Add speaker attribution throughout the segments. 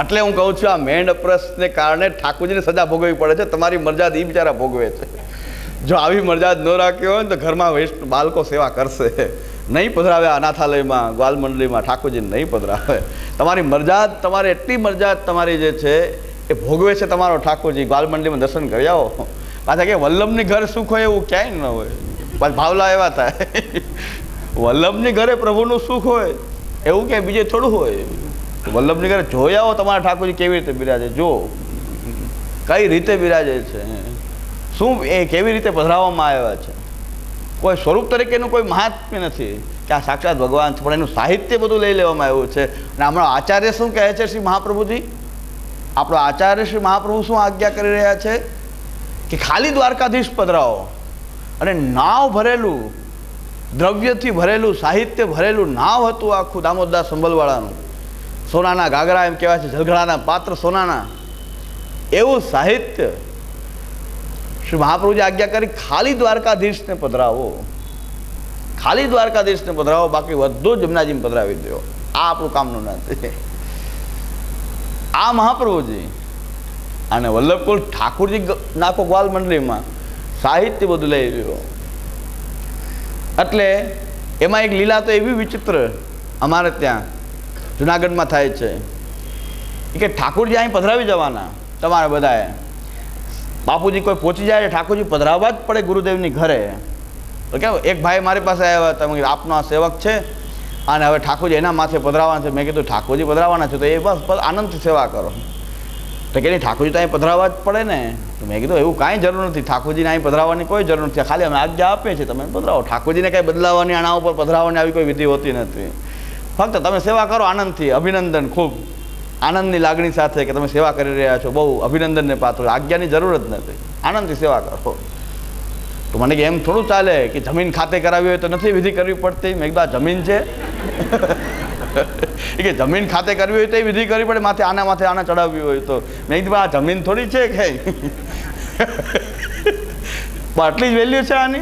Speaker 1: એટલે હું કહું છું, આ મેંડ અપરસને કારણે ઠાકોરજીને સજા ભોગવવી પડે છે. તમારી મરજાદ એ બિચારા ભોગવે છે. જો આવી મરજાદ ન રાખી હોય ને તો ઘરમાં વેસ્ટ બાળકો સેવા કરશે. નહીં પધરાવે અનાથાલયમાં ગ્વાલ મંડળીમાં ઠાકોરજીને નહીં પધરાવે. તમારી મરજાદ, તમારે એટલી મરજાદ તમારી જે છે, એ ભોગવે છે તમારો ઠાકોરજી. ગ્વાલ મંડળીમાં દર્શન કરી આવો. પાછા કે વલ્લભની ઘર સુખ હોય એવું ક્યાંય ન હોય. પાછા ભાવલા એવા થાય. વલ્લભની ઘરે પ્રભુનું સુખ હોય, એવું કે બીજે થોડું હોય. વલ્લભની ઘરે જોઈ આવો તમારા ઠાકોરજી કેવી રીતે બિરાજે જો કઈ રીતે બિરાજે છે? શું એ કેવી રીતે પધરાવવામાં આવ્યા છે? કોઈ સ્વરૂપ તરીકેનું કોઈ મહાત્મ્ય નથી કે આ સાક્ષાત ભગવાન છે, પણ એનું સાહિત્ય બધું લઈ લેવામાં આવ્યું છે. અને હમણાં આચાર્ય શું કહે છે શ્રી મહાપ્રભુજી? આપણો આચાર્ય શ્રી મહાપ્રભુ શું આજ્ઞા કરી રહ્યા છે? કે ખાલી દ્વારકાધીશ પધરાવો. અને નાવ ભરેલું, દ્રવ્યથી ભરેલું, સાહિત્ય ભરેલું નાવ હતું આખું દામોદદાસ સંભલવાળાનું સોનાના ગાગરા એમ કહેવાય છે, જલઘડાના પાત્ર સોનાના. એવું સાહિત્ય શ્રી મહાપ્રભુજી આજ્ઞા કરી, ખાલી દ્વારકાધીશને પધરાવો. ખાલી દ્વારકાધીશને પધરાવો, બાકી બધું જમનાજીને પધરાવી દો. આ આપણું કામનું નથી આ મહાપ્રભુજી અને વલ્લભકુલ ઠાકોરજી નાખો ગ્વાલ મંડળીમાં સાહિત્ય બધું લઈ લ્યો એટલે એમાં એક લીલા તો એવી વિચિત્ર અમારે ત્યાં જુનાગઢમાં થાય છે. કે ઠાકોરજી અહીં પધરાવી જવાના તમારે બધાએ. બાપુજી કોઈ પહોંચી જાય ઠાકોરજી પધરાવવા જ પડે ગુરુદેવની ઘરે. તો કેમ? એક ભાઈ મારી પાસે આવ્યા હતા, મેં કીધું, આપનો આ સેવક છે. અને હવે ઠાકોરજી એના માથે પધરાવવાના છે. મેં કીધું, ઠાકોરજી પધરાવવાના છે. તો એ બસ બસ આનંદથી સેવા કરો. તો કે ઠાકોરજી તો અહીં પધરાવવા જ પડે ને. તો મેં કીધું, એવું કાંઈ જરૂર નથી. ઠાકોરજીને અહીં પધરાવવાની કોઈ જરૂર નથી. ખાલી અમે આજ્ઞા આપીએ છીએ, તમે પધરાવો. ઠાકોરજીને કાંઈ બદલાવવાની આના ઉપર પધરાવવાની આવી કોઈ વિધિ હોતી નથી. ફક્ત તમે સેવા કરો આનંદથી, અભિનંદન ખૂબ. આનંદની લાગણી સાથે કે તમે સેવા કરી રહ્યા છો, બહુ અભિનંદનને પાત્ર, આજ્ઞાની જરૂર જ નથી. આનંદથી સેવા કરો. તો મને કે એમ થોડું ચાલે કે જમીન ખાતે કરાવી હોય તો નથી વિધિ કરવી પડતી? મેં કીધું જમીન છે. કે જમીન ખાતે કરવી હોય તો એ વિધિ કરવી પડે, માથે આના માથે આના ચડાવવી હોય તો. મેં કીધું, આ જમીન થોડી છે કે આટલી જ વેલ્યુ છે આની?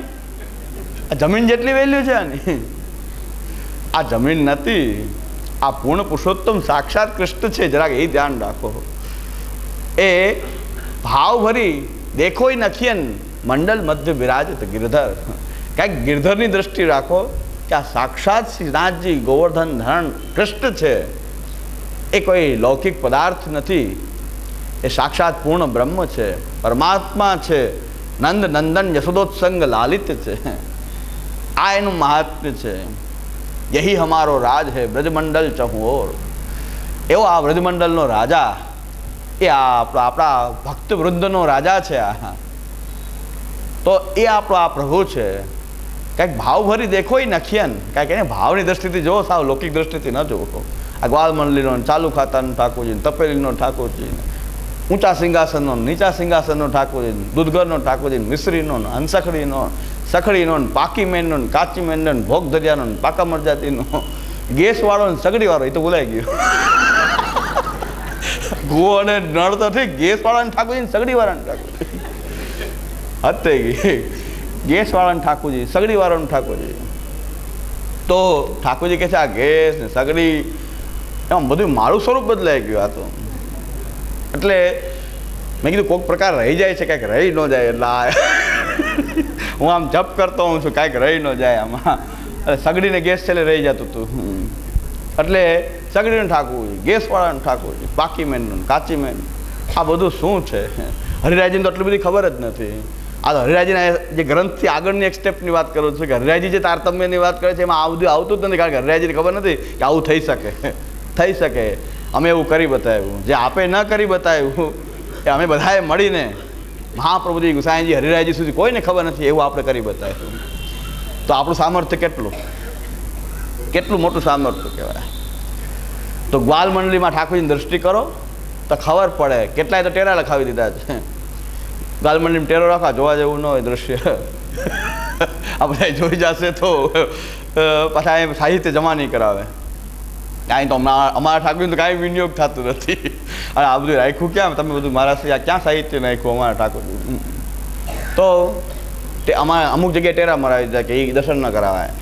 Speaker 1: આ જમીન જેટલી વેલ્યુ છે આની? આ જમીન નથી. આ પૂર્ણ પુરુષોત્તમ સાક્ષાત કૃષ્ણ છે. જરાક એ ધ્યાન રાખો. એ ભાવભરી દેખોય નખિયન મંડળ મધ્ય વિરાજિત ગિરધર. કાંઈક ગિરધરની દ્રષ્ટિ રાખો કે આ સાક્ષાત શ્રીનાથજી ગોવર્ધન ધરણ કૃષ્ણ છે. એ કોઈ લૌકિક પદાર્થ નથી. એ સાક્ષાત પૂર્ણ બ્રહ્મ છે. પરમાત્મા છે. નંદ નંદન યશોદોત્સંગ લાલિત છે. આ એનું મહાત્મ્ય છે. યહી હમારો રાજ હે બ્રજમંડલ ચહુઓર એવો આ બ્રજમંડલનો રાજા એ આપણા આપણા ભક્ત વૃદ્ધનો રાજા છે આ તો એ આપણો આ પ્રભુ છે કાંઈક ભાવભરી દેખો એ નખિયન કાંઈક એને ભાવની દ્રષ્ટિથી જુઓ સાવ લૌકિક દ્રષ્ટિથી ન જુઓ આ ગ્વાલ મંડળીનો ચાલુ ખાતાનો ઠાકોરજી તપેલીનો ઠાકોરજીને ઊંચા સિંહાસનનો નીચા સિંહાસનનો ઠાકોરજી દૂધગરનો ઠાકોરજી મિશ્રીનો હંસખડીનો સખડીનો ને પાકી મેનનો ને કાચી મેનનો ને ભોગ દરિયાનો ને પાકા મરજાતીનો ગેસવાળો ને સગડીવાળો એ તો ભૂલાઈ ગયો. ગો અને નળ તો ઠીક ગેસવાળાને ઠાકોરજી ને સગડીવાળા ને ઠાકોરજી. હતે થઈ ગઈ. ગેસવાળા ને ઠાકોરજી સગડીવાળો ને ઠાકોરજી. તો ઠાકોરજી કહે છે, આ ગેસ ને સગડી. એમ બધું મારું સ્વરૂપ બદલાઈ ગયું આ તો. એટલે મેં કીધું કોઈક પ્રકાર રહી જાય છે કાંઈક રહી ન જાય, એટલે હું આમ જપ કરતો હોઉં છું, કાંઈક રહી ન જાય આમાં. સગડીને ગેસ છેલ્લે રહી જતું હતું. એટલે સગડીને ઠાકોરજી ગેસવાળાને ઠાકોરજી પાકી મેનનું કાચી મેન આ બધું શું છે? હરિરાજીને તો આટલી બધી ખબર જ નથી. આ તો હરિરાજીના જે ગ્રંથથી આગળની એક સ્ટેપની વાત કરું છું કે હરિરાજી જે તારતમ્યની વાત કરે છે, એમાં આ બધું આવતું જ નથી, કારણ કે હરિરાજીને ખબર નથી કે આવું થઈ શકે. થઈ શકે. અમે એવું કરી બતાવ્યું. જે આપે ન કરી બતાવ્યું, એ અમે બધાએ મળીને મહાપ્રભુજી ગુસાઈજી, હરિરાયજી સુધી કોઈને ખબર નથી, એવું આપણે કરી બતાવ્યું તો આપણું સામર્થ્ય કેટલું? કેટલું મોટું સામર્થ્ય કહેવાય? તો ગ્વાલ મંડળીમાં ઠાકોરજીની દ્રષ્ટિ કરો, તો ખબર પડે, કેટલાય તો ટેરા લખાવી દીધા છે. ગ્વાલ મંડળીમાં ટેરો રાખવા જોવા જેવું ન હોય દ્રશ્ય. આ બધા જોઈ જશે તો પાછા એ સાહિત્ય જમા નહીં કરાવે. કાંઈ તો હમણાં અમારા ઠાકોરનું તો કાંઈ વિનિયોગ થતું નથી. અને આ બધું રાખ્યું ક્યાં? તમે બધું મારા ક્યાં સાહિત્ય નાખ્યું અમારા ઠાકોર તો તે અમારે અમુક જગ્યાએ ટેરા મરાવી દીધા કે એ દર્શન ન કરાવાય.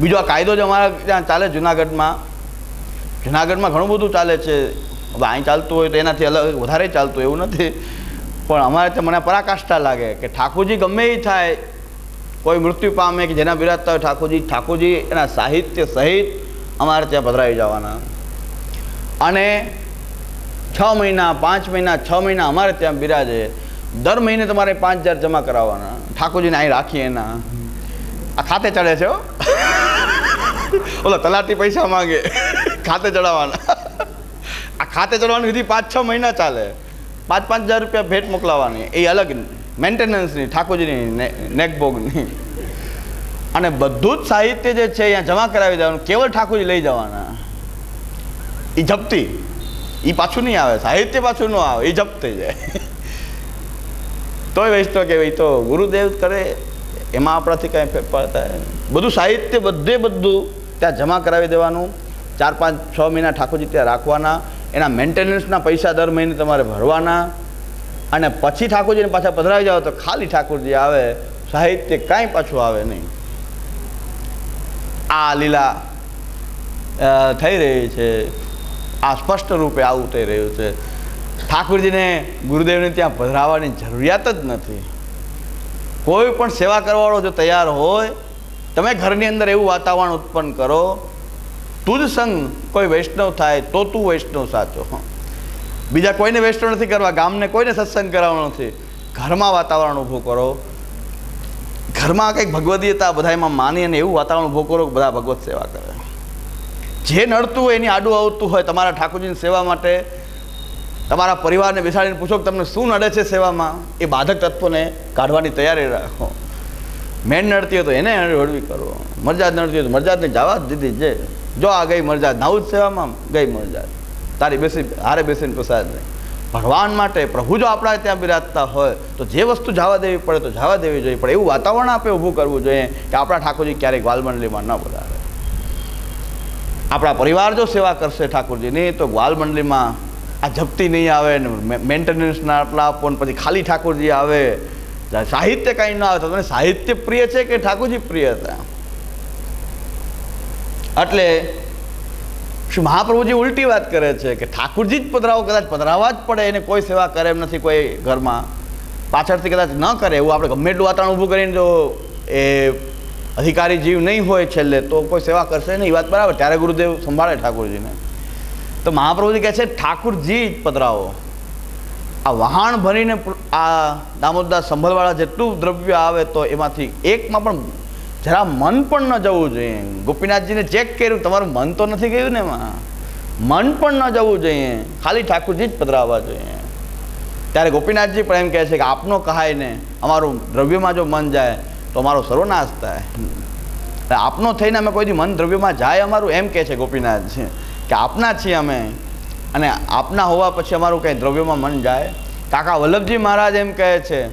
Speaker 1: બીજો આ કાયદો જ અમારા ત્યાં ચાલે જુનાગઢમાં. જુનાગઢમાં ઘણું બધું ચાલે છે. હવે અહીં ચાલતું હોય તો એનાથી અલગ વધારે ચાલતું એવું નથી. પણ અમારે ત્યાં મને પરાકાષ્ઠા લાગે કે ઠાકોરજી ગમે એ થાય. કોઈ મૃત્યુ પામે કે જેના બિરાજતા હોય ઠાકોરજી ઠાકોરજી એના સાહિત્ય સહિત અમારે ત્યાં પધરાવી જવાના. અને છ મહિના, પાંચ મહિના, છ મહિના અમારે ત્યાં બિરાજે દર મહિને તમારે પાંચ હજાર જમા કરાવવાના. ઠાકોરજીને અહીં રાખીએ એના. આ ખાતે ચડે છે ઓલો તલાટી પૈસા માંગે. ખાતે ચડાવવાના. આ ખાતે ચડવાની વિધિ પાંચ, છ મહિના ચાલે. પાંચ પાંચ હજાર રૂપિયા ભેટ મોકલાવવાની એ અલગ મેન્ટેનન્સની ઠાકોરજીની નેકબોગની અને બધું જ સાહિત્ય જે છે અહીંયા જમા કરાવી દેવાનું. કેવળ ઠાકોરજી લઈ જવાના. એ જપ્તી. એ પાછું નહીં આવે. સાહિત્ય પાછું ન આવે. એ જપ્ત જાય તોય વૈષ્ણવ કે ભાઈ તો ગુરુદેવ કરે. એમાં આપણાથી કાંઈ ફેરફાર થાય બધું સાહિત્ય બધે બધું ત્યાં જમા કરાવી દેવાનું. ચાર, પાંચ, છ મહિના ઠાકોરજી ત્યાં રાખવાના. એના મેન્ટેનન્સના પૈસા દર મહિને તમારે ભરવાના. અને પછી ઠાકોરજીને પાછા પધરાવી જાઓ તો ખાલી ઠાકોરજી આવે. સાહિત્ય કાંઈ પાછું આવે નહીં. આ લીલા થઈ રહી છે. આ સ્પષ્ટ રૂપે આવું થઈ રહ્યું છે. ઠાકુરજીને ગુરુદેવને ત્યાં પધરાવવાની જરૂરિયાત જ નથી. કોઈ પણ સેવા કરવાવાળો જો તૈયાર હોય, તમે ઘરની અંદર એવું વાતાવરણ ઉત્પન્ન કરો, તું જ સંગ કોઈ વૈષ્ણવ થાય તો તું વૈષ્ણવ સાચો. બીજા કોઈને વૈષ્ણવ નથી કરવા, ગામને કોઈને સત્સંગ કરાવવાનો નથી. ઘરમાં વાતાવરણ ઊભું કરો. ઘરમાં કંઈક ભગવદીયતા બધા એમાં માની અને એવું વાતાવરણ ઊભો કરો બધા ભગવત સેવા કરે. જે નડતું હોય એની આડું આવતું હોય તમારા ઠાકોરજીની સેવા માટે, તમારા પરિવારને બેસાડીને પૂછો કે તમને શું નડે છે સેવામાં, એ બાધક તત્વોને કાઢવાની તૈયારી રાખો. મેન નડતી હોય તો એને હળવી કરો. મરજાદ નડતી હોય તો મરજાદને જવા જ દીધી જે જો આ ગઈ મરજાદ નાવું જ સેવામાં, ગઈ મરજાદ તારી બેસી હારે બેસીને પ્રસાદ નહીં. ભગવાન માટે પ્રભુ જો આપણા ત્યાં બિરાજતા હોય, તો જે વસ્તુ જવા દેવી પડે તો જવા દેવી જોઈએ. પણ એવું વાતાવરણ આપણે ઊભું કરવું જોઈએ કે આપણા ઠાકોરજી ક્યારેક વાલમંડલીમાં ન બોલાવે. આપણા પરિવાર જો સેવા કરશે ઠાકોરજીની, તો ગ્વાલમંડલીમાં આ જપ્તી નહીં આવે મેન્ટેનન્સના આટલા આપો પછી ખાલી ઠાકોરજી આવે. સાહિત્ય કાંઈ ન આવે તો તમને સાહિત્ય પ્રિય છે કે ઠાકોરજી પ્રિય હતા? એટલે શ્રી મહાપ્રભુજી ઉલટી વાત કરે છે કે ઠાકુરજી જ પધરાવો, કદાચ પધરાવવા જ પડે, એને કોઈ સેવા કરે એમ નથી કોઈ ઘરમાં. પાછળથી કદાચ ન કરે એવું આપણે ગમે એટલું વાતાવરણ ઊભું કરીને જો એ અધિકારી જીવ નહીં હોય છેલ્લે, તો કોઈ સેવા કરશે નહીં. વાત બરાબર. ત્યારે ગુરુદેવ સંભાળે ઠાકુરજીને. તો મહાપ્રભુજી કહે છે, ઠાકુરજી જ પધરાવો. આ વહાણ ભરીને આ દામોદદાસ સંભળવાળા જેટલું દ્રવ્ય આવે તો એમાંથી એકમાં પણ જરા મન પણ ન જવું જોઈએ. ગોપીનાથજીને ચેક કર્યું, તમારું મન તો નથી ગયું ને એમાં? મન પણ ન જવું જોઈએ. ખાલી ઠાકુરજી જ પધરાવવા જોઈએ. ત્યારે ગોપીનાથજી પણ એમ કહે છે કે આપનો કહાય ને, અમારું દ્રવ્યમાં જો મન જાય, તો અમારો સર્વનાશ થાય. આપનો થઈને અમે કોઈ દી મન દ્રવ્યમાં જાય અમારું? એમ કહે છે ગોપીનાથજી કે આપના છીએ અમે. અને આપના હોવા પછી અમારું કંઈ દ્રવ્યમાં મન જાય? કાકા વલ્લભજી મહારાજ એમ કહે છે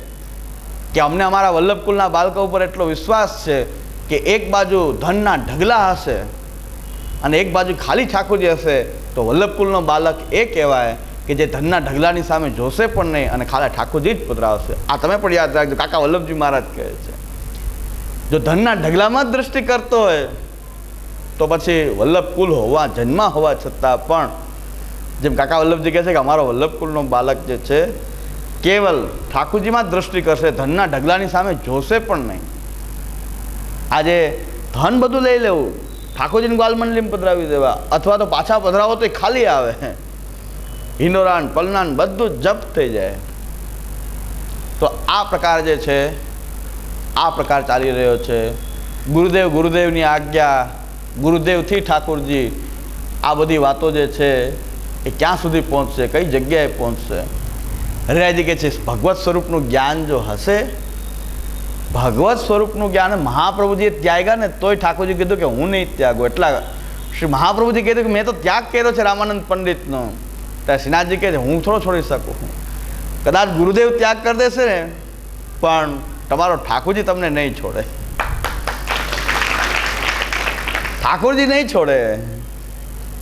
Speaker 1: કે અમને અમારા વલ્લભકુલના બાળકો ઉપર એટલો વિશ્વાસ છે કે એક બાજુ ધનના ઢગલા હશે અને એક બાજુ ખાલી ઠાકોરજી હશે, તો વલ્લભકુલનો બાલક એ કહેવાય કે જે ધનના ઢગલાની સામે જોશે પણ નહીં અને ખાલી ઠાકોરજી જ પધરાવશે આ તમે પણ યાદ રાખજો, કાકા વલ્લભજી મહારાજ કહે છે. જો ધનના ઢગલામાં જ દ્રષ્ટિ કરતો હોય, તો પછી વલ્લભકુલ હોવા, જન્મ હોવા છતાં પણ, જેમ કાકા વલ્લભજી કહે છે કે અમારો વલ્લભકુલનો બાલક જે છે, કેવલ ઠાકોરજીમાં દ્રષ્ટિ કરશે, ધનના ઢગલાની સામે જોશે પણ નહીં. આજે ધન બધું લઈ લેવું. ઠાકોરજીને ગ્વાલમંડલીમાં પધરાવી દેવા. અથવા તો પાછા પધરાવો તો ખાલી આવે. હિનોરાન, પલનાન બધું જપ્ત થઈ જાય. તો આ પ્રકાર જે છે, આ પ્રકાર ચાલી રહ્યો છે. ગુરુદેવ ગુરુદેવની આજ્ઞા, ગુરુદેવથી ઠાકોરજી, આ બધી વાતો જે છે, એ ક્યાં સુધી પહોંચશે? કઈ જગ્યાએ પહોંચશે? હરિરાયજી કહે છે, ભગવત સ્વરૂપનું જ્ઞાન જો હશે ભગવત સ્વરૂપનું જ્ઞાન મહાપ્રભુજીએ ત્યાગ્યા ને તોય ઠાકોરજી કીધું કે હું નહીં ત્યાગું. એટલા શ્રી મહાપ્રભુજી કીધું કે મેં તો ત્યાગ કર્યો છે રામાનંદ પંડિતનો. ત્યારે શ્રીનાથજી કહે છે, હું થોડો છોડી શકું કદાચ ગુરુદેવ ત્યાગ કરી દેશે ને, પણ તમારો ઠાકોરજી તમને નહીં છોડે. ઠાકોરજી નહીં છોડે.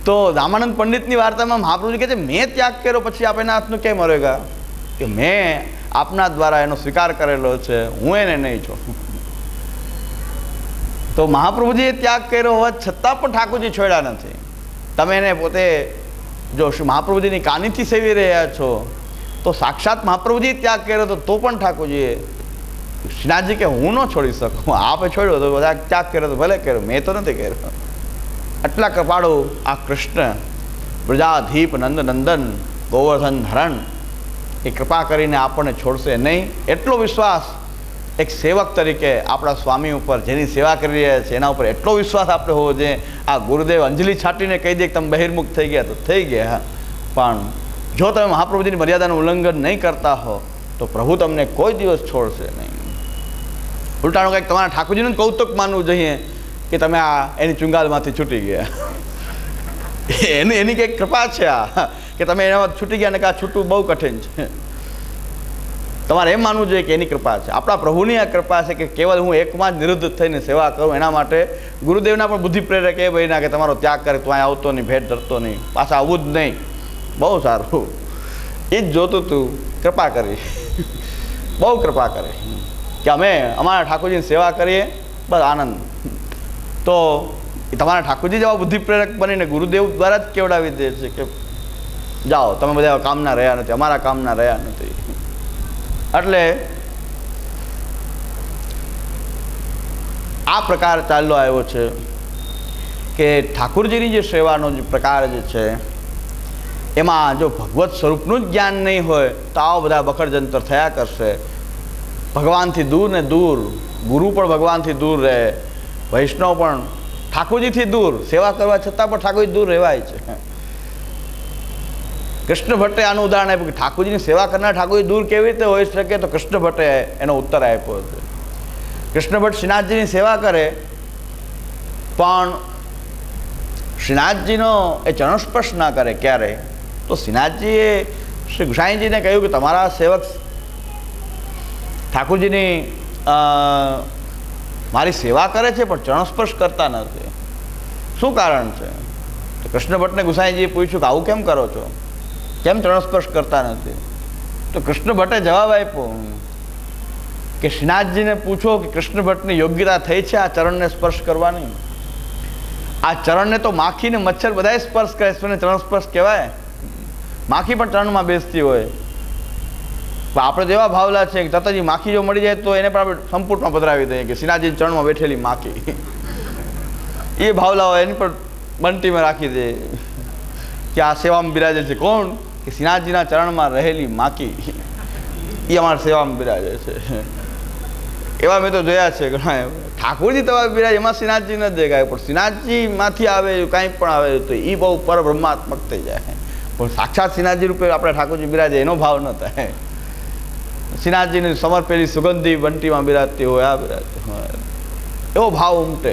Speaker 1: તો રામાનંદ પંડિતની વાર્તામાં મહાપ્રભુજી કહે છે, મેં ત્યાગ કર્યો, પછી આપણે હાથનું કેમ મરેગા કે મેં આપના દ્વારા એનો સ્વીકાર કરેલો છે, હું એને નહીં છોડું. તો મહાપ્રભુજીએ ત્યાગ કર્યો હોવા છતાં પણ ઠાકોરજી છોડ્યા નથી. તમે એને પોતે જો મહાપ્રભુજીની કાનીથી સેવી રહ્યા છો, તો સાક્ષાત મહાપ્રભુજી ત્યાગ કર્યો તો પણ ઠાકોરજીએ શ્રીનાથજી કે હું ન છોડી શકું, આપે છોડ્યો તો બધા ત્યાગ કર્યો તો ભલે કર્યો, મેં તો નથી કર્યો. આટલા કપાળો, આ કૃષ્ણ, પ્રજાધીપ નંદ નંદન ગોવર્ધન ધરણ એ કૃપા કરીને આપણને છોડશે નહીં. એટલો વિશ્વાસ એક સેવક તરીકે આપણા સ્વામી ઉપર જેની સેવા કરી રહ્યા છે, એના ઉપર એટલો વિશ્વાસ આપણે હોવો જોઈએ. આ ગુરુદેવ અંજલિ છાંટીને કહી દે કે તમે બહિર્મુખ થઈ ગયા, તો થઈ ગયા. પણ જો તમે મહાપ્રભુજીની મર્યાદાનું ઉલ્લંઘન નહીં કરતા હો, તો પ્રભુ તમને કોઈ દિવસ છોડશે નહીં. ઉલટાણું કંઈક તમારા ઠાકોરજીનું કૌતુક માનવું જોઈએ કે તમે આ એની ચુંગાલમાંથી છૂટી ગયા. એની એની કંઈક કૃપા છે આ. કે તમે એનામાં છૂટી ગયા ને કે આ છૂટવું બહુ કઠિન છે. તમારે એમ માનવું જોઈએ કે એની કૃપા છે. આપણા પ્રભુની આ કૃપા છે કે કેવલ હું એકમાં જ નિરુદ્ધ થઈને સેવા કરું, એના માટે ગુરુદેવના પણ બુદ્ધિ પ્રેરક એ ભાઈના કે તમારો ત્યાગ કરે, તું અહીંયા આવતો નહીં, ભેટ ધરતો નહીં, પાછા આવવું જ નહીં. બહુ સારું. એ જ જોતું તું, કૃપા કરી. બહુ કૃપા કરી. કે અમે અમારા ઠાકોરજીની સેવા કરીએ, બસ આનંદ. તો તમારા ઠાકોરજી જેવા બુદ્ધિ પ્રેરક બનીને ગુરુદેવ દ્વારા જ કેવડાવી દે છે કે જાઓ, તમે બધા કામના રહ્યા નથી, અમારા કામના રહ્યા નથી. એટલે આ પ્રકાર ચાલ્યો આવ્યો છે કે ઠાકુરજીની જે સેવાનો જે પ્રકાર જે છે, એમાં જો ભગવત સ્વરૂપનું જ જ્ઞાન નહીં હોય, તો આવા બધા બખડજંતર થયા કરશે. ભગવાનથી દૂર ને દૂર, ગુરુ પણ ભગવાનથી દૂર રહે, વૈષ્ણવ પણ ઠાકોરજીથી દૂર, સેવા કરવા છતાં પણ ઠાકોરજી દૂર રહેવાય છે. કૃષ્ણ ભટ્ટે આનું ઉદાહરણ આપ્યું કે ઠાકોરજીની સેવા કરનાર ઠાકોરજી દૂર કેવી રીતે હોઈ શકે તો કૃષ્ણ ભટ્ટે એનો ઉત્તર આપ્યો હતો. કૃષ્ણ ભટ્ટ શ્રીનાથજીની સેવા કરે, પણ શ્રીનાથજીનો એ ચરણસ્પર્શ ના કરે ક્યારે? તો શ્રીનાથજીએ શ્રી ગુસાઈજીને કહ્યું કે તમારા સેવક ઠાકોરજીની મારી સેવા કરે છે, પણ ચરણસ્પર્શ કરતા નથી. શું કારણ છે? તો કૃષ્ણ ભટ્ટને ગુસાઈજીએ પૂછ્યું કે આવું કેમ કરો છો? કેમ ચરણસ્પર્શ કરતા નથી? તો કૃષ્ણ ભટ્ટે જવાબ આપ્યો, કે શ્રીનાથજીને પૂછો કે કૃષ્ણ ભટ્ટની યોગ્યતા થઈ છે આ ચરણને સ્પર્શ કરવાની? આ ચરણને તો માખીને મચ્છર બધાય સ્પર્શ કરે છે ચરણ સ્પર્શ કહેવાય? માખી પણ ચરણમાં બેસતી હોય. પણ આપણે તો એવા ભાવલા છે કે તતાજી માખી જો મળી જાય તો એને પણ આપણે સંપુટમાં પધરાવી દઈએ કે શ્રીનાથજી ચરણમાં બેઠેલી માખી. એ ભાવલા હોય એની પણ બંટીમાં રાખી દે. કે આ સેવામાં બિરાજે છે કોણ? કે શ્રીનાથજીના ચરણમાં રહેલી માકી એ અમારા સેવામાં બિરાજે છે. એવા મેં તો જોયા છે ઘણા ઠાકોરજી તમારે બિરાજ, એમાં શ્રીનાથજી ન દેખાય, પણ શ્રીનાથજીમાંથી આવે કાંઈ પણ આવે તો એ બહુ પરબ્રહ્માત્મક થઈ જાય. પણ સાક્ષાત શ્રીનાથજી રૂપે આપણે ઠાકોરજી બિરાજે એનો ભાવ ન થાય. શ્રીનાથજીને સમર્પેલી સુગંધી બંટીમાં બિરાજતી હોય, આ બિરાજતી હોય. એવો ભાવ ઉમટે.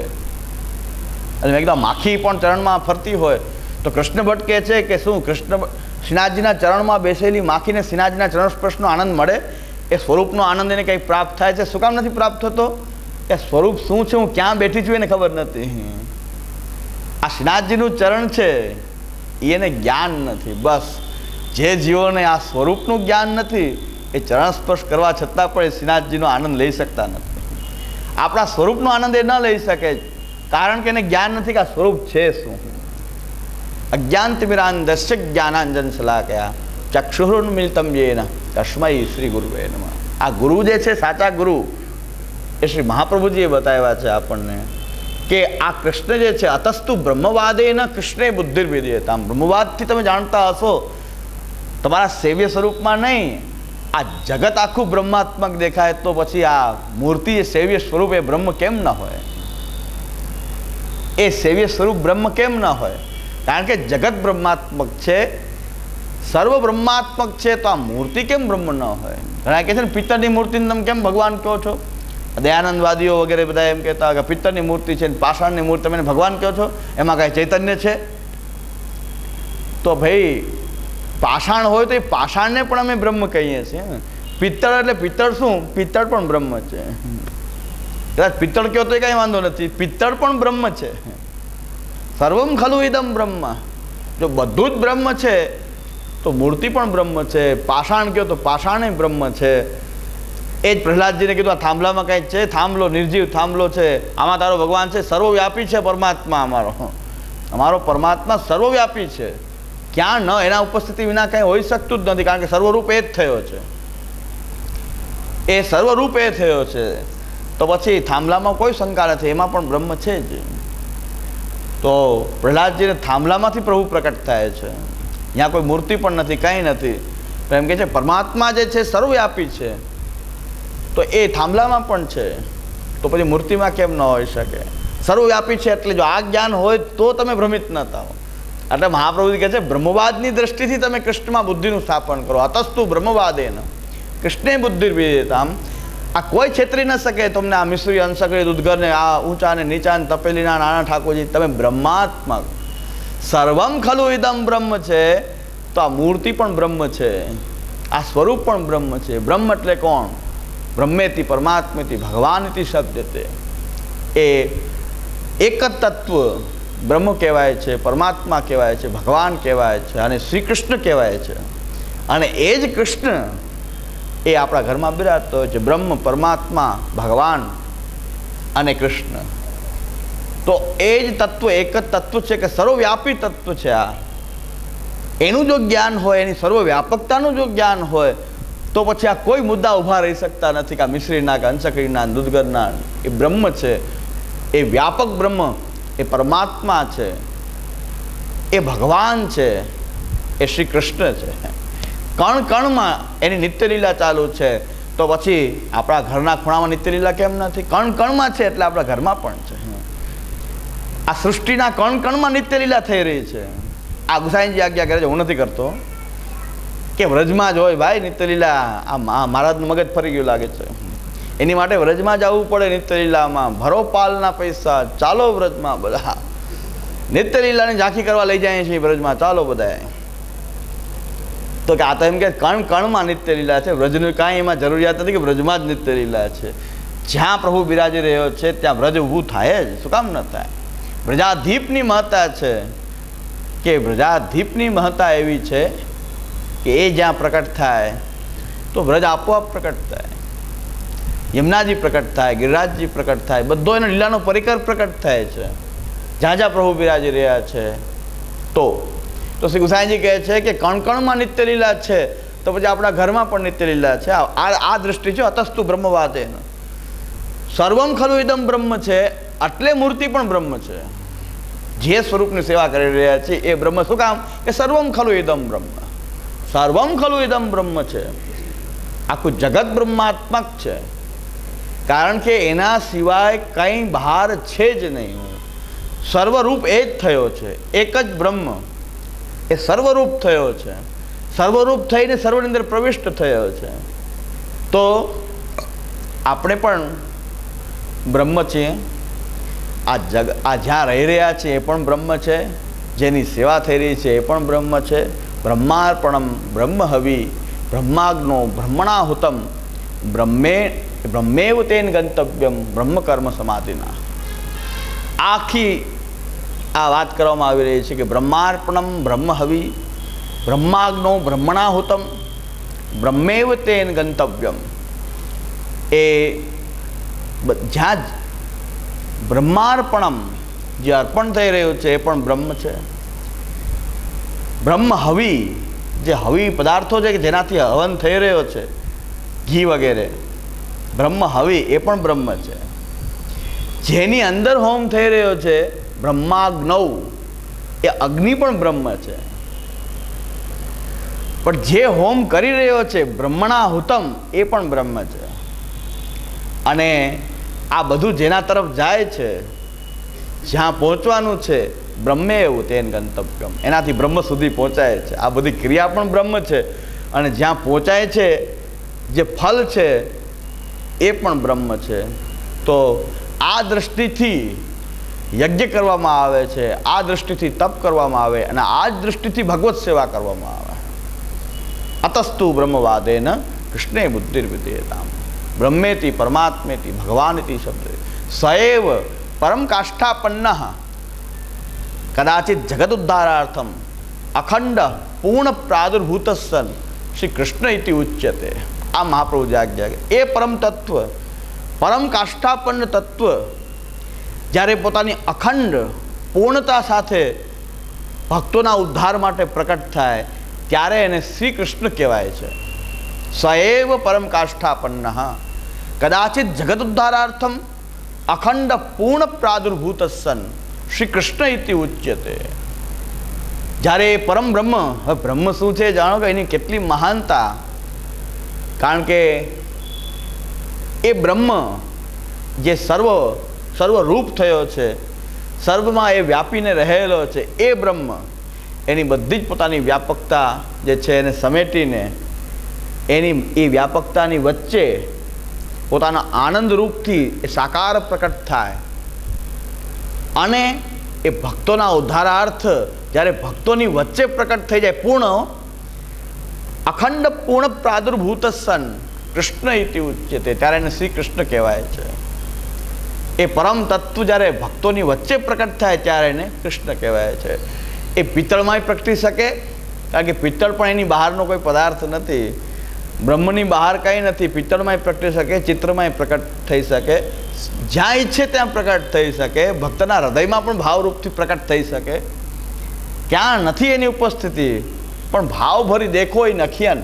Speaker 1: અને એકદમ માખી પણ ચરણમાં ફરતી હોય તો કૃષ્ણ ભટ્ટ કહે છે કે શું? કૃષ્ણ શ્રીનાથજીના ચરણમાં બેસેલી માખીને શ્રીનાથજીના ચરણ સ્પર્શનો આનંદ મળે. એ સ્વરૂપનો આનંદ એને કંઈ પ્રાપ્ત થાય છે? શું કામ નથી પ્રાપ્ત થતો? એ સ્વરૂપ શું છે? હું ક્યાં બેઠી છું એને ખબર નથી. આ શ્રીનાથજીનું ચરણ છે એને જ્ઞાન નથી. બસ, જે જીવોને આ સ્વરૂપનું જ્ઞાન નથી, એ ચરણ સ્પર્શ કરવા છતાં પણ એ શ્રીનાથજીનો આનંદ લઈ શકતા નથી. આપણા સ્વરૂપનો આનંદ એ ન લઈ શકે, કારણ કે એને જ્ઞાન નથી કે આ સ્વરૂપ છે શું. અજ્ઞાનતિમિરાન દસ્ય જ્ઞાનાંજન શલાકયા ચક્ષુરુન્મિલિતમ યેન તસ્મય શ્રી ગુરુએ નમ આ ગુરુ જે છે સાચા ગુરુ એ શ્રી મહાપ્રભુજીએ બતાવ્યા છે આપણને કે આ કૃષ્ણ જે છે, અતસ્તુ બ્રહ્મવાદે ન કૃષ્ણે બુદ્ધિર્વિધેયતામ બ્રહ્મવાદથી તમે જાણતા હશો, તમારા સેવ્ય સ્વરૂપમાં નહીં, આ જગત આખું બ્રહ્માત્મક દેખાય તો પછી આ મૂર્તિ સેવ્ય સ્વરૂપ એ બ્રહ્મ કેમ ન હોય? એ સેવ્ય સ્વરૂપ બ્રહ્મ કેમ ન હોય? કારણ કે જગત બ્રહ્માત્મક છે, સર્વ બ્રહ્માત્મક છે, તો આ મૂર્તિ કેમ બ્રહ્મ ન હોય? ઘણા કહે છે ને પિત્તરની મૂર્તિને તમે કેમ ભગવાન કહો છો? દયાનંદવાદીઓ વગેરે બધા એમ કહેતા કે પિત્તરની મૂર્તિ છે ને પાષાણની મૂર્તિ, તમે ભગવાન કહો છો? એમાં કાંઈ ચૈતન્ય છે? તો ભાઈ, પાષાણ હોય તો એ પાષાણને પણ અમે બ્રહ્મ કહીએ છીએ પિત્તળ એટલે પિત્તળ શું? પિત્તળ પણ બ્રહ્મ છે. કદાચ પિત્તળ કહો તો કાંઈ વાંધો નથી. પિત્તળ પણ બ્રહ્મ છે. સર્વમ ખલુ ઇદમ બ્રહ્મ. જો બધું જ બ્રહ્મ છે, તો મૂર્તિ પણ બ્રહ્મ છે, પાષાણ કહો તો પાષાણે બ્રહ્મ છે. એ જ પ્રહલાદજીને કીધું, આ થાંભલામાં કંઈક છે? થાંભલો, નિર્જીવ થાંભલો છે. આમાં તારો ભગવાન છે? સર્વવ્યાપી છે પરમાત્મા અમારો. અમારો પરમાત્મા સર્વવ્યાપી છે. ક્યાં ન, એના ઉપસ્થિતિ વિના કંઈ હોઈ શકતું જ નથી, કારણ કે સર્વરૂપ એ જ થયો છે. એ સર્વરૂપ એ થયો છે. તો પછી થાંભલામાં કોઈ શંકા નથી, એમાં પણ બ્રહ્મ છે જ. તો પ્રહલાદજીને થાંભલામાંથી પ્રભુ પ્રકટ થાય છે. ત્યાં કોઈ મૂર્તિ પણ નથી, કંઈ નથી. તો એમ કે છે, પરમાત્મા જે છે, સર્વવ્યાપી છે. તો એ થાંભલામાં પણ છે. તો પછી મૂર્તિમાં કેમ ન હોઈ શકે? સર્વવ્યાપી છે એટલે જો આ જ્ઞાન હોય તો તમે ભ્રમિત ન થાઓ એટલે મહાપ્રભુજી કહે છે, બ્રહ્મવાદની દ્રષ્ટિથી તમે કૃષ્ણમાં બુદ્ધિનું સ્થાપન કરો. અતસ્તુ બ્રહ્મવાદેન. કૃષ્ણે બુદ્ધિ વિદેતામ આ કોઈ છેતરી ન શકે તમને આ મિશ્રી અંશકરી ઉદ્ગર ને આ ઊંચા અને નીચા અને તપેલીના નાના ઠાકોરજી, તમે બ્રહ્માત્મક સર્વમ ખલુ ઇદમ બ્રહ્મ છે, તો આ મૂર્તિ પણ બ્રહ્મ છે, આ સ્વરૂપ પણ બ્રહ્મ છે. બ્રહ્મ એટલે કોણ? બ્રહ્મેથી પરમાત્મેથી ભગવાનથી શબ્દ તે એ એક જ તત્વ બ્રહ્મ કહેવાય છે, પરમાત્મા કહેવાય છે, ભગવાન કહેવાય છે, અને શ્રી કૃષ્ણ કહેવાય છે. અને એ જ કૃષ્ણ એ આપણા ઘરમાં બિરાજતો હોય છે. બ્રહ્મ, પરમાત્મા, ભગવાન અને કૃષ્ણ. તો એ જ તત્વ, એક જ તત્વ છે કે સર્વવ્યાપી તત્વ છે આ. એનું જો જ્ઞાન હોય, એની સર્વવ્યાપકતાનું જો જ્ઞાન હોય, તો પછી આ કોઈ મુદ્દા ઊભા રહી શકતા નથી કે આ મિશ્રીના, કે અંશકરીના દૂધગરના, એ બ્રહ્મ છે. એ વ્યાપક બ્રહ્મ, એ પરમાત્મા છે. એ ભગવાન છે. એ શ્રી કૃષ્ણ છે. કણ કણમાં એની નિત્યલીલા ચાલુ છે. તો પછી આપણા ઘરના ખૂણામાં નિત્યલીલા કેમ નથી? કણ કણમાં છે એટલે આપણા ઘરમાં પણ છે. આ સૃષ્ટિના કણ કણમાં નિત્યલીલા થઈ રહી છે. આ ગુસાઈનજી આજ્ઞા કરે છે, હું નથી કરતો. કે વ્રજમાં જ હોય ભાઈ નિત્યલીલા. આ મહારાજનું મગજ ફરી ગયું લાગે છે. એની માટે વ્રજમાં જવું પડે નિત્યલીલામાં. ભરો પાલના પૈસા, ચાલો વ્રજમાં બધા. નિત્યલીલાની ઝાંખી કરવા લઈ જાય છે વ્રજમાં. ચાલો બધા તો કે આ તો એમ કે કણ કણમાં નિત્યલીલા છે, વ્રજનું કાંઈ એમાં જરૂરિયાત નથી કે વ્રજમાં જ નિત્યલીલા છે. જ્યાં પ્રભુ બિરાજી રહ્યો છે, ત્યાં વ્રજ ઊભું થાય જ. શું કામ ન થાય? વ્રજાધીપની મહત્તા છે કે વ્રજાધીપની મહત્તા એવી છે કે એ જ્યાં પ્રકટ થાય, તો વ્રજ આપોઆપ પ્રકટ થાય. યમુનાજી પ્રકટ થાય, ગિરિરાજજી પ્રકટ થાય, બધો એનો લીલાનો પરિકર પ્રકટ થાય છે. જ્યાં જ્યાં પ્રભુ બિરાજી રહ્યા છે, તો તો શ્રી ગુસાઈજી કહે છે કે કણ કણમાં નિત્ય લીલા છે, તો પછી આપણા ઘરમાં પણ નિત્ય લીલા છે. આ આ- દૃષ્ટિ છે અતસ્તુ બ્રહ્મવાદ એનો સર્વમ ખલુ ઇદમ બ્રહ્મ છે એટલે મૂર્તિ પણ બ્રહ્મ છે. જે સ્વરૂપની સેવા કરી રહ્યા છે એ બ્રહ્મ શું કામ? કે સર્વમ ખલુ ઇદમ બ્રહ્મ. સર્વમ ખલુ ઇદમ બ્રહ્મ છે. આખું જગત બ્રહ્માત્મક છે. કારણ કે એના સિવાય કંઈ બહાર છે જ નહીં. સર્વરૂપ એ જ થયો છે. એક જ બ્રહ્મ. એ સર્વરૂપ થયો છે. સર્વરૂપ થઈને સર્વની અંદર પ્રવિષ્ટ થયો છે. તો આપણે પણ બ્રહ્મ છીએ. આ જગ, આ જ્યાં રહી રહ્યા છે એ પણ બ્રહ્મ છે. જેની સેવા થઈ રહી છે એ પણ બ્રહ્મ છે. બ્રહ્માર્પણમ બ્રહ્મ હવિ, બ્રહ્માગ્નો બ્રહ્મણાહુતમ, બ્રહ્મે, બ્રહ્મેવ તેન ગંતવ્યમ, બ્રહ્મકર્મ સમાધિના. આખી આ વાત કરવામાં આવી રહી છે કે બ્રહ્માર્પણમ બ્રહ્મ હવિ બ્રહ્માગ્નો બ્રહ્મણાહુતમ, બ્રહ્મેવ તેન ગંતવ્યમ. એ જ્યાં જ બ્રહ્માર્પણમ જે અર્પણ થઈ રહ્યું છે એ પણ બ્રહ્મ છે. બ્રહ્મ હવિ જે હવિ પદાર્થો છે કે જેનાથી હવન થઈ રહ્યો છે, ઘી વગેરે બ્રહ્મ હવિ એ પણ બ્રહ્મ છે. જેની અંદર હોમ થઈ રહ્યો છે બ્રહ્માગ્નૌ. એ અગ્નિ પણ બ્રહ્મ છે. પણ જે હોમ કરી રહ્યો છે, બ્રહ્મણાહુતમ, એ પણ બ્રહ્મ છે. અને આ બધું જેના તરફ જાય છે, જ્યાં પહોંચવાનું છે, બ્રહ્મે એવું તેન ગંતવ્યમ. એનાથી બ્રહ્મ સુધી પહોંચાય છે. આ બધી ક્રિયા પણ બ્રહ્મ છે. અને જ્યાં પહોંચાય છે, જે ફલ છે, એ પણ બ્રહ્મ છે. તો આ દ્રષ્ટિથી યજ્ઞ કરવામાં આવે છે, આ દૃષ્ટિથી તપ કરવામાં આવે અને આ જ દૃષ્ટિથી ભગવત સેવા કરવામાં આવે. અતસ્તુ બ્રહ્મવાદેન કૃષ્ણે બુદ્ધિર્વિધેયતામ. બ્રહ્મેતિ પરમાત્મેતિ ભગવાનિતિ શબ્દ. સૈવ પરમ કાષ્ઠાપન્ન. કદાચિત જગદુદ્ધારાર્થમ અખંડ પૂર્ણ પ્રાદુર્ભૂત સન શ્રી કૃષ્ણ ઇતિ ઉચ્યતે. આ મહાપ્રભુ આજ્ઞા છે. એ પરમ તત્વ, પરમ કાષ્ઠાપન્ન તત્વ જ્યારે પોતાની અખંડ પૂર્ણતા સાથે ભક્તોના ઉદ્ધાર માટે પ્રકટ થાય, ત્યારે એને શ્રી કૃષ્ણ કહેવાય છે. સૈવ પરમ કાષ્ઠાપન્ન. કદાચિત જગત ઉદ્ધારાર્થમ અખંડ પૂર્ણ પ્રાદુર્ભૂત સન શ્રી કૃષ્ણ ઇતિ ઉચ્યતે. જ્યારે પરમ બ્રહ્મ, હવે બ્રહ્મ શું છે જાણો કે એની કેટલી મહાનતા. કારણ કે એ બ્રહ્મ જે સર્વ સર્વરૂપ થયો છે. સર્વમાં એ વ્યાપીને રહેલો છે. એ બ્રહ્મ એની બધી જ પોતાની વ્યાપકતા જે છે એને સમેટીને એની એ વ્યાપકતાની વચ્ચે પોતાના આનંદ રૂપથી એ સાકાર પ્રકટ થાય. અને એ ભક્તોના ઉદ્ધારાર્થ જ્યારે ભક્તોની વચ્ચે પ્રકટ થઈ જાય પૂર્ણ, અખંડ પૂર્ણ પ્રાદુર્ભૂત સન કૃષ્ણ ઇતિ ઉચ્યતે. ત્યારે એને શ્રી કૃષ્ણ કહેવાય છે. એ પરમ તત્વ જ્યારે ભક્તોની વચ્ચે પ્રકટ થાય ત્યારે એને કૃષ્ણ કહેવાય છે. એ પિત્તળમાંય પ્રગટી શકે, કારણ કે પિત્તળ પણ એની બહારનો કોઈ પદાર્થ નથી. બ્રહ્મની બહાર કંઈ નથી, પિત્તળમાંય પ્રગટી શકે, ચિત્રમાંય પ્રકટ થઈ શકે. જ્યાં ઈચ્છે ત્યાં પ્રકટ થઈ શકે, ભક્તના હૃદયમાં પણ ભાવરૂપથી પ્રકટ થઈ શકે. ક્યાં નથી એની ઉપસ્થિતિ, પણ ભાવ ભરી દેખો એ નખિયન.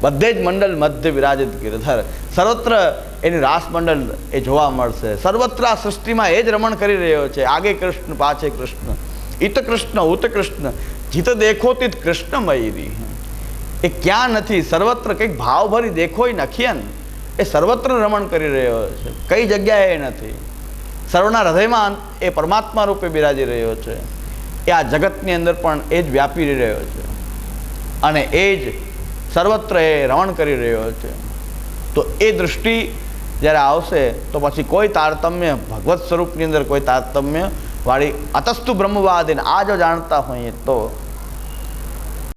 Speaker 1: બધે જ મંડળ મધ્ય વિરાજિત ગિરધર સર્વત્ર એની રાસ મંડળ એ જોવા મળશે. સર્વત્ર આ સૃષ્ટિમાં એ જ રમણ કરી રહ્યો છે. આગે કૃષ્ણ, પાછે કૃષ્ણ. ઈત કૃષ્ણ, ઉત કૃષ્ણ. જીત દેખો તીત કૃષ્ણ મયરી એ ક્યાં નથી? સર્વત્ર કંઈક ભાવભરી દેખોય નખિયન. એ સર્વત્ર રમણ કરી રહ્યો છે. કઈ જગ્યાએ એ નથી? સર્વના હૃદયમાં એ પરમાત્મા રૂપે બિરાજી રહ્યો છે. એ આ જગતની અંદર પણ એ જ વ્યાપી રહ્યો છે. અને એ જ સર્વત્ર એ રમણ કરી રહ્યો છે. તો એ દૃષ્ટિ જ્યારે આવશે, તો પછી કોઈ તારતમ્ય, ભગવત સ્વરૂપની અંદર કોઈ તારતમ્ય વાળી અતસ્તુ બ્રહ્મવાદીને આ જો જાણતા હોઈએ તો